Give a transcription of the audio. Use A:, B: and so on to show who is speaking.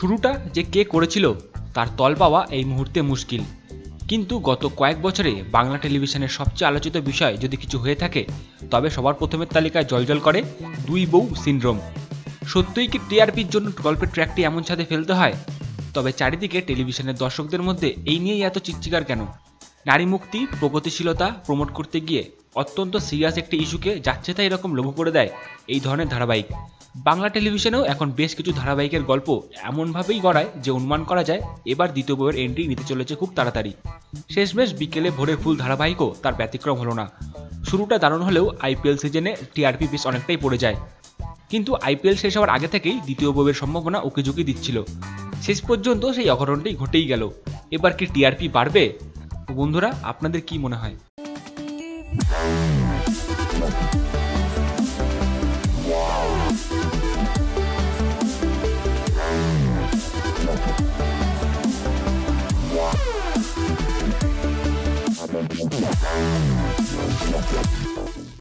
A: শুরুটা যে কে করেছিল, তার তল পাওয়া এই মুহূর্তে মুশকিল। কিন্তু গত কয়েক বছরে বাংলা টেলিভিশনের সবচেয়ে আলোচিত বিষয় যদি কিছু হয়ে থাকে, তবে সবার প্রথমের তালিকায় জলজল করে দুই বউ সিনড্রোম। সত্যই কি টিআরপির জন্য গল্পের ট্র্যাকটি এমন ছাদে ফেলতে হয়? তবে চারিদিকে টেলিভিশনের দর্শকদের মধ্যে এই নিয়েই এত চিকচিকার কেন? নারী মুক্তি, প্রগতিশীলতা প্রমোট করতে গিয়ে অত্যন্ত সিরিয়াস একটি ইস্যুকে যাচ্ছে তাই এরকম লঘু করে দেয় এই ধরনের ধারাবাহিক। বাংলা টেলিভিশনেও এখন বেশ কিছু ধারাবাহিকের গল্প এমনভাবেই গড়ায় যে অনুমান করা যায় এবার দ্বিতীয় বইয়ের এন্ট্রি নিতে চলেছে খুব তাড়াতাড়ি। শেষমেশ বিকেলে ভোরের ফুল ধারাবাহিকও তার ব্যতিক্রম হলো না। শুরুটা দারুণ হলেও আইপিএল সিজনে টিআরপি বেশ অনেকটাই পড়ে যায়। কিন্তু আইপিএল শেষ হওয়ার আগে থেকেই দ্বিতীয় বইয়ের সম্ভাবনা উকিঝুঁকি দিচ্ছিল। শেষ পর্যন্ত সেই অঘটনটি ঘটেই গেল। এবার কি টিআরপি বাড়বে? বন্ধুরা, আপনাদের কি মনে হয়?
B: Thank you.